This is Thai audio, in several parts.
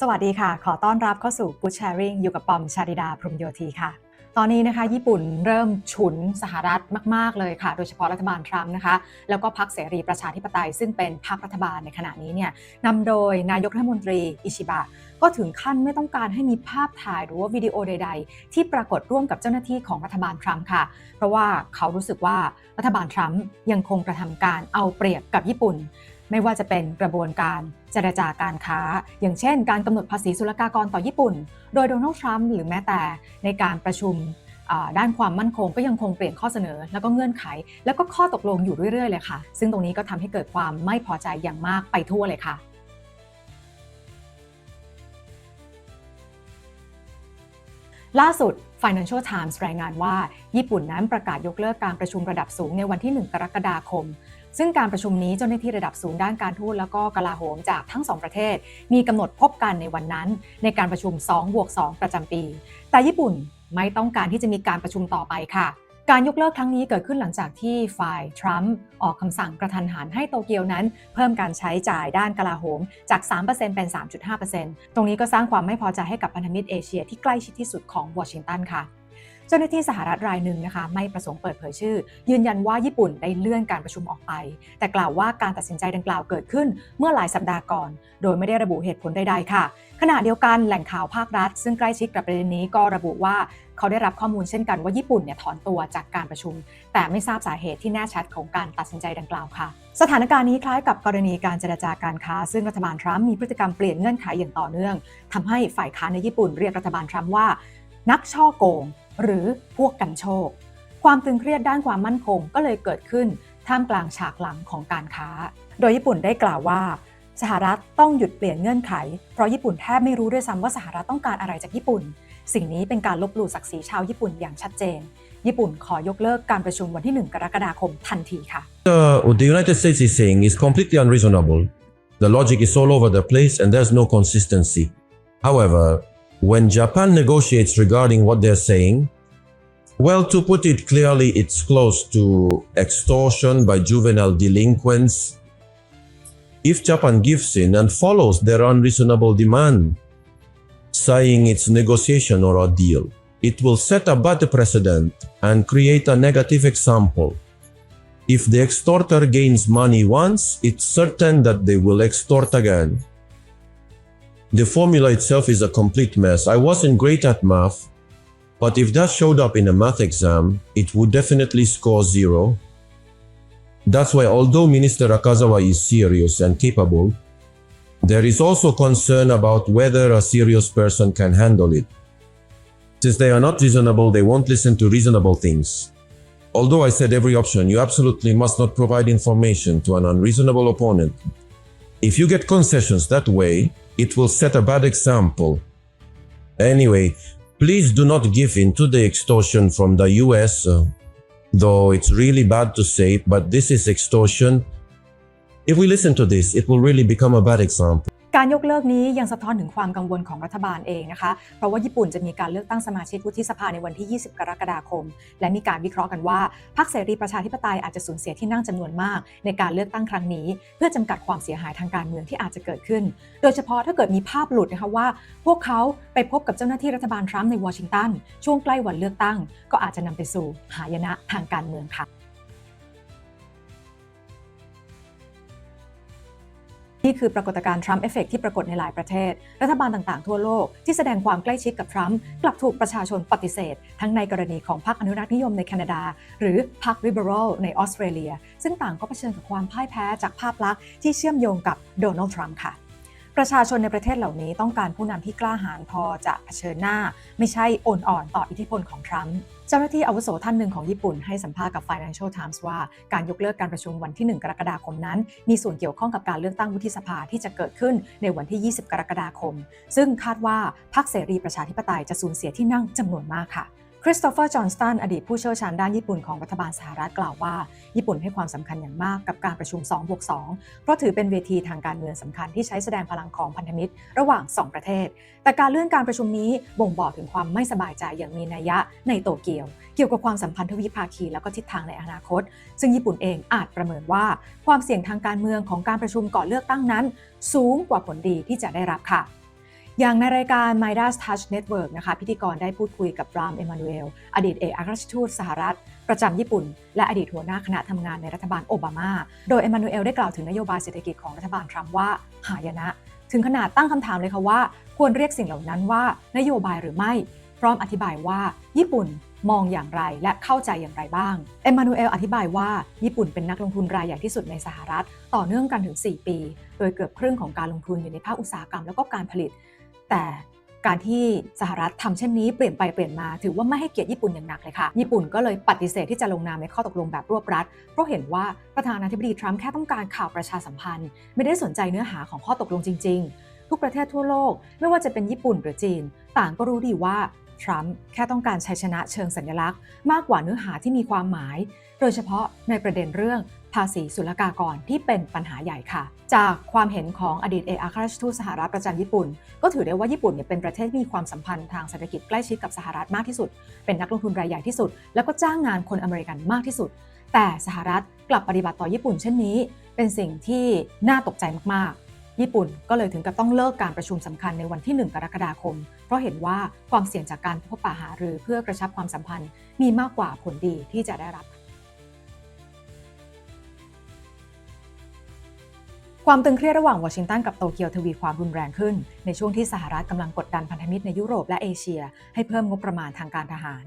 สวัสดีค่ะ ขอต้อนรับเข้าสู่ Good Sharing อยู่กับปอมชาดิดาพรมโยธีค่ะ ตอนนี้นะคะ ญี่ปุ่นเริ่มฉุนสหรัฐมาก ๆ เลยค่ะ โดยเฉพาะรัฐบาลทรัมป์นะคะ แล้วก็พรรคเสรีประชาธิปไตย ซึ่งเป็นพรรครัฐบาลในขณะนี้เนี่ยนำโดยนายกรัฐมนตรีอิชิบะก็ถึงขั้นไม่ต้องการให้มีภาพถ่ายหรือว่าวิดีโอใด ๆ ที่ปรากฏร่วมกับเจ้าหน้าที่ของรัฐบาลทรัมป์ค่ะ เพราะว่าเขารู้สึกว่ารัฐบาลทรัมป์ยังคงกระทำการเอาเปรียบกับญี่ปุ่น ไม่ว่าจะเป็นกระบวนการเจรจาการค้า อย่างเช่น การกำหนดภาษีศุลกากรต่อญี่ปุ่น โดยโดนัลด์ทรัมป์หรือแม้แต่ในการประชุมด้านความมั่นคงก็ยังคงเปลี่ยนข้อเสนอ แล้วก็เงื่อนไข แล้วก็ข้อตกลงอยู่เรื่อยๆเลยค่ะ ซึ่งตรงนี้ก็ทำให้เกิดความไม่พอใจอย่างมากไปทั่วเลยค่ะล่าสุด Financial Times รายงานว่า ญี่ปุ่นนั้นประกาศยกเลิกการประชุมระดับสูงในวันที่ 1 กรกฎาคม ซึ่งการประชุมนี้เจ้าหน้าที่ระดับสูงด้านการทูตแล้วก็กลาโหมจากทั้งสองประเทศ มีกำหนดพบกันในวันนั้น ในการประชุม2บวก2ประจำปี แต่ญี่ปุ่นไม่ต้องการที่จะมีการประชุมต่อไปค่ะการยกเลิกครั้งนี้เกิดขึ้นหลังจากที่ฝ่ายทรัมป์ออกคำสั่งกระทันหันให้โตเกียวนั้น เพิ่มการใช้จ่ายด้านกลาโหมจาก 3%เป็น 3.5%ตรงนี้ก็สร้างความไม่พอใจให้กับพันธมิตรเอเชียที่ใกล้ชิดที่สุดของวอชิงตันค่ะ เจ้าหน้าที่สหรัฐรายหนึ่งนะคะไม่ประสงค์เปิดเผยชื่อ ยืนยันว่าญี่ปุ่นได้เลื่อนการประชุมออกไป แต่กล่าวว่าการตัดสินใจดังกล่าวเกิดขึ้นเมื่อหลายสัปดาห์ก่อน โดยไม่ได้ระบุเหตุผลใดๆค่ะ ขณะเดียวกันแหล่งข่าวภาครัฐ ซึ่งใกล้ชิดกับประเด็นนี้ก็ระบุว่าเขาได้รับข้อมูลเช่นกันว่าญี่ปุ่นเนี่ยถอนตัวจากการประชุม แต่ไม่ทราบสาเหตุที่แน่ชัดของการตัดสินใจดังกล่าวค่ะ สถานการณ์นี้คล้ายกับกรณีการเจรจาการค้า ซึ่งรัฐบาลทรัมป์มีพฤติกรรมเปลี่ยนเงื่อนไขอย่างต่อเนื่องทำให้ฝ่ายค้านในญี่ปุ่นเรียกรัฐบาลทรัมป์ว่า นักช่อโกง หรือพวกกันโชค ความตึงเครียดด้านความมั่นคงก็เลยเกิดขึ้นท่ามกลางฉากหลังของการค้า โดยญี่ปุ่นได้กล่าวว่า สหรัฐต้องหยุดเปลี่ยนเงื่อนไข เพราะญี่ปุ่นแทบไม่รู้ด้วยซ้ำว่าสหรัฐต้องการอะไรจากญี่ปุ่น สิ่งนี้เป็นการลบหลู่ศักดิ์ศรีชาวญี่ปุ่นอย่างชัดเจน ญี่ปุ่นขอยกเลิกการประชุมวันที่ 1 กรกฎาคมทันทีค่ะ uh, the United States is saying is completely unreasonable. The logic is all over the place and there's no consistency. However, when Japan negotiates regarding what they're saying, well, to put it clearly, it's close to extortion by juvenile delinquents. If Japan gives in and follows their unreasonable demand, saying it's negotiation or a deal, it will set a bad precedent and create a negative example. If the extorter gains money once, it's certain that they will extort again. The formula itself is a complete mess. I wasn't great at math, but if that showed up in a math exam, it would definitely score zero. That's why, although Minister Akazawa is serious and capable, there is also concern about whether a serious person can handle it. Since they are not reasonable, they won't listen to reasonable things. Although I said every option, you absolutely must not provide information to an unreasonable opponent. If you get concessions that way, it will set a bad example. Anyway, please do not give in to the extortion from the US, uh, though it's really bad to say but this is extortion. If we listen to this, it will really become a bad example. การยกเลิกนี้ยังสะท้อนถึงความกังวลของรัฐบาลเองนะคะ เพราะว่าญี่ปุ่นจะมีการเลือกตั้งสมาชิกวุฒิสภาในวันที่ 20 กรกฎาคม และมีการวิเคราะห์กันว่าพรรคเสรีประชาธิปไตยอาจจะสูญเสียที่นั่งจำนวนมาก ในการเลือกตั้งครั้งนี้ เพื่อจำกัดความเสียหายทางการเมืองที่อาจจะเกิดขึ้น โดยเฉพาะถ้าเกิดมีภาพหลุดนะคะว่า พวกเขาไปพบกับเจ้าหน้าที่รัฐบาลทรัมป์ในวอชิงตันช่วงใกล้วันเลือกตั้ง ก็อาจจะนำไปสู่หายนะทางการเมืองค่ะ นี่คือปรากฏการณ์ทรัมป์เอฟเฟกที่ปรากฏในหลายประเทศ รัฐบาลต่างๆทั่วโลกที่แสดงความใกล้ชิดกับทรัมป์กลับถูกประชาชนปฏิเสธ ทั้งในกรณีของพรรคอนุรักษ์นิยมในแคนาดา หรือพรรคริเบอรัลในออสเตรเลีย ซึ่งต่างก็เผชิญกับความพ่ายแพ้จากภาพลักษณ์ที่เชื่อมโยงกับโดนัลด์ทรัมป์ค่ะ ประชาชนในประเทศเหล่านี้ต้องการผู้นำที่กล้าหาญพอจะเผชิญหน้า ไม่ใช่โอนอ่อนต่ออิทธิพลของทรัมป์เจ้าหน้าที่อาวุโสท่านหนึ่งของญี่ปุ่นให้สัมภาษณ์กับ Financial Times ว่าการยกเลิกการประชุมวันที่ 1 กรกฎาคมนั้น มีส่วนเกี่ยวข้องกับการเลือกตั้งวุฒิสภาที่จะเกิดขึ้นในวันที่ 20 กรกฎาคม ซึ่งคาดว่าพรรคเสรีประชาธิปไตยจะสูญเสียที่นั่งจำนวนมากค่ะ ริสโตเฟอร์ จอห์นสตัน อดีตผู้เชี่ยวชาญด้านญี่ปุ่นของรัฐบาลสหรัฐกล่าวว่า ญี่ปุ่นให้ความสำคัญอย่างมากกับการประชุม2บวก2เพราะถือเป็นเวทีทางการเมืองสำคัญที่ใช้แสดงพลังของพันธมิตร ระหว่าง 2 ประเทศ แต่การเลื่อนการประชุมนี้บ่งบอกถึงความไม่สบายใจอย่างมีนัยยะในโตเกียว เกี่ยวกับความสัมพันธ์ทวิภาคีแล้วก็ทิศทางในอนาคต ซึ่งญี่ปุ่นเองอาจประเมินว่า ความเสี่ยงทางการเมืองของการประชุมก่อนเลือกตั้งนั้น สูงกว่าผลดีที่จะได้รับค่ะ อย่างในรายการ Midas Touch Network นะคะพิธีกรได้พูดคุยกับรามเอมานูเอล อดีตเอกอัครราชทูตสหรัฐ ประจำญี่ปุ่น และอดีตหัวหน้าคณะทำงานในรัฐบาลโอบามา โดยเอมานูเอลได้กล่าวถึงนโยบายเศรษฐกิจของรัฐบาลทรัมป์ว่าหายนะ ถึงขนาดตั้งคำถามเลยค่ะว่า ควรเรียกสิ่งเหล่านั้นว่านโยบายหรือไม่ พร้อมอธิบายว่า ญี่ปุ่นมองอย่างไรและเข้าใจอย่างไรบ้าง เอมมานูเอลอธิบายว่า ญี่ปุ่นเป็นนักลงทุนรายใหญ่ที่สุดในสหรัฐ ต่อเนื่องกันถึง 4 ปี โดยเกือบครึ่งของการลงทุนอยู่ในภาคอุตสาหกรรมแล้วก็การผลิต แต่การที่สหรัฐทำเช่นนี้เปลี่ยนไปเปลี่ยนมาถือว่าไม่ให้เกียรติญี่ปุ่นอย่างหนักเลยค่ะ ญี่ปุ่นก็เลยปฏิเสธที่จะลงนามในข้อตกลงแบบรวบรัด เพราะเห็นว่าประธานาธิบดีทรัมป์แค่ต้องการข่าวประชาสัมพันธ์ ไม่ได้สนใจเนื้อหาของข้อตกลงจริง ๆ ทุกประเทศทั่วโลก ไม่ว่าจะเป็นญี่ปุ่นหรือจีน ต่างก็รู้ดีว่าทรัมป์แค่ต้องการชัยชนะเชิงสัญลักษณ์ มากกว่าเนื้อหาที่มีความหมาย โดยเฉพาะในประเด็นเรื่อง ภาษีศุลกากรที่เป็นปัญหาใหญ่ค่ะ จากความเห็นของอดีตเอกอัครราชทูตสหรัฐประจำญี่ปุ่น ก็ถือได้ว่าญี่ปุ่นเนี่ยเป็นประเทศที่มีความสัมพันธ์ทางเศรษฐกิจใกล้ชิดกับสหรัฐมากที่สุด เป็นนักลงทุนรายใหญ่ที่สุด แล้วก็จ้างงานคนอเมริกันมากที่สุด แต่สหรัฐกลับปฏิบัติต่อญี่ปุ่นเช่นนี้ เป็นสิ่งที่น่าตกใจมากๆ ญี่ปุ่นก็เลยถึงกับต้องเลิกการประชุมสำคัญในวันที่ 1 กรกฎาคม เพราะเห็นว่าความเสี่ยงจากการพบปะหารือเพื่อกระชับความสัมพันธ์ มีมากกว่าผลดีที่จะได้รับ ความตึงเครียดระหว่างวอชิงตันกับโตเกียวทวีความรุนแรงขึ้น ในช่วงที่สหรัฐกำลังกดดันพันธมิตรในยุโรปและเอเชีย ให้เพิ่มงบประมาณทางการทหาร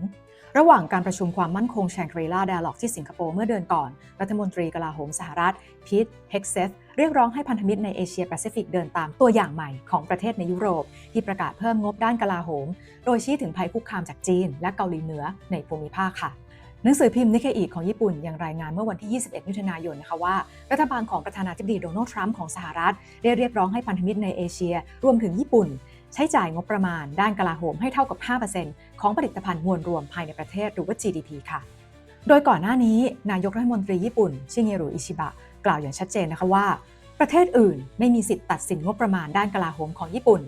ระหว่างการประชุมความมั่นคงแชงกรีลาด a l ล็อกที่สิงคโปร์เมื่อเดือนก่อน รัฐมนตรีกลาโหมสหรัฐพีทเฮกเซฟเรียกร้องให้พันธมิตรในเอเชียแปซิฟิกเดินตามตัวอย่างใหม่ของประเทศในยุโรป ที่ประกาศเพิ่มงบด้านกลาโหม โดยชี้ถึงภัยคุกคามจากจีน และเกาหลีเหนือในภูมิภาคค่ะ หนังสือพิมพ์นิเคอีของญี่ปุ่นยังรายงานเมื่อวันที่ 21 มิถุนายนนะคะว่า รัฐบาลของประธานาธิบดีโดนัลด์ทรัมป์ของสหรัฐ ได้เรียกร้องให้พันธมิตรในเอเชีย รวมถึงญี่ปุ่น ใช้จ่ายงบประมาณด้านกลาโหมให้เท่ากับ 5%ของผลิตภัณฑ์มวลรวมภายในประเทศหรือว่า GDP ค่ะ โดยก่อนหน้านี้นายกรัฐมนตรีญี่ปุ่น ชิเงรุอิชิบะ กล่าวอย่างชัดเจนนะคะว่า ประเทศอื่นไม่มีสิทธิ์ตัดสินงบประมาณด้านกลาโหมของญี่ปุ่น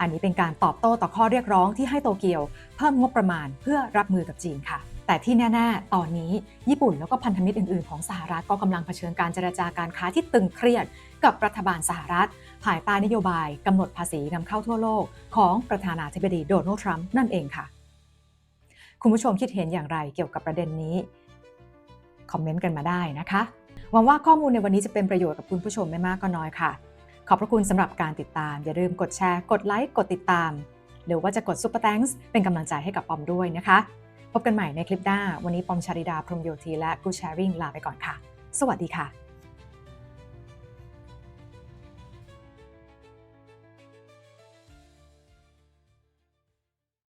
อันนี้เป็นการตอบโต้ต่อข้อเรียกร้องที่ให้โตเกียว เพิ่มงบประมาณเพื่อรับมือกับจีนค่ะ แต่ที่แน่ ๆ ตอนนี้ญี่ปุ่นแล้วก็พันธมิตรอื่น ๆ ของสหรัฐก็กำลังเผชิญการเจรจาการค้าที่ตึงเครียดกับรัฐบาลสหรัฐ ภายใต้นโยบายกำหนดภาษีนำเข้าทั่วโลก ของประธานาธิบดีโดนัลด์ทรัมป์นั่นเองค่ะ คุณผู้ชมคิดเห็นอย่างไรเกี่ยวกับประเด็นนี้ คอมเมนต์กันมาได้นะคะ หวังว่าข้อมูลในวันนี้จะเป็นประโยชน์กับคุณผู้ชมไม่มากก็น้อยค่ะ ขอบพระคุณสำหรับการติดตาม อย่าลืมกดแชร์ กดไลค์ กดติดตาม หรือว่าจะกด Super Thanks เป็นกำลังใจให้กับปอมด้วยนะคะ พบกันใหม่ในคลิปหน้า วันนี้ปอมชาริดาพรหมโยธีและกูแชริ่งลาไปก่อนค่ะ สวัสดีค่ะ